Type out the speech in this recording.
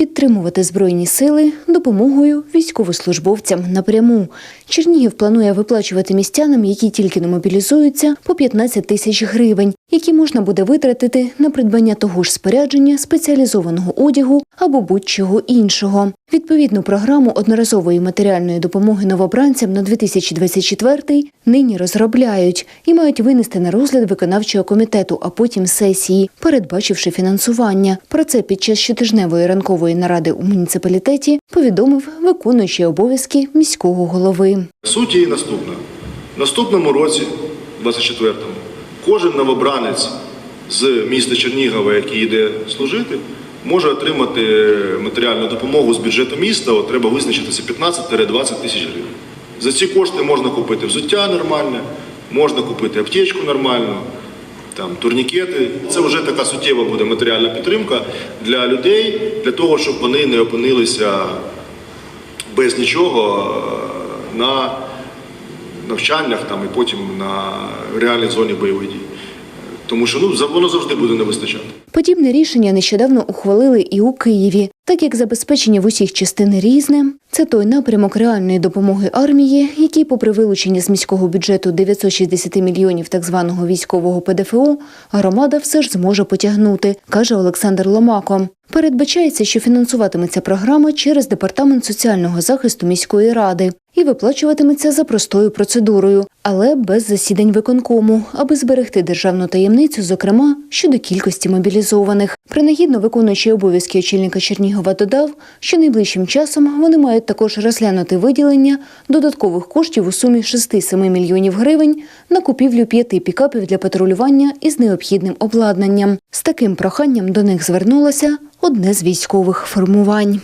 підтримувати збройні сили допомогою військовослужбовцям напряму. Чернігів планує виплачувати містянам, які тільки не мобілізуються, по 15 тисяч гривень, які можна буде витратити на придбання того ж спорядження, спеціалізованого одягу або будь-чого іншого. Відповідну програму одноразової матеріальної допомоги новобранцям на 2024 нині розробляють і мають винести на розгляд виконавчого комітету, а потім сесії, передбачивши фінансування. Про це під час щотижневої ранкової наради у муніципалітеті повідомив виконуючий обов'язки міського голови. Суть її наступна. В наступному році, 24-му, кожен новобранець з міста Чернігова, який йде служити, може отримати матеріальну допомогу з бюджету міста. От треба визначитися 15-20 тисяч гривень. За ці кошти можна купити взуття нормальне, можна купити аптечку нормальну, там, турнікети. Це вже така суттєва буде матеріальна підтримка для людей, для того, щоб вони не опинилися без нічого е, на навчаннях там, і потім на реальній зоні бойових дій. Тому що ну, воно завжди буде не вистачати. Подібне рішення нещодавно ухвалили і у Києві, так як забезпечення в усіх частин різне. Це той напрямок реальної допомоги армії, який, попри вилучення з міського бюджету 960 мільйонів так званого військового ПДФО, громада все ж зможе потягнути, каже Олександр Ломако. Передбачається, що фінансуватиметься програма через департамент соціального захисту міської ради і виплачуватиметься за простою процедурою, але без засідань виконкому, аби зберегти державну таємницю, зокрема щодо кількості мобілізованих. Принагідно виконуючий обов'язки очільника Чернігова додав, що найближчим часом вони мають також розглянути виділення додаткових коштів у сумі 6-7 мільйонів гривень на купівлю п'яти пікапів для патрулювання із необхідним обладнанням. З таким проханням до них звернулося одне з військових формувань.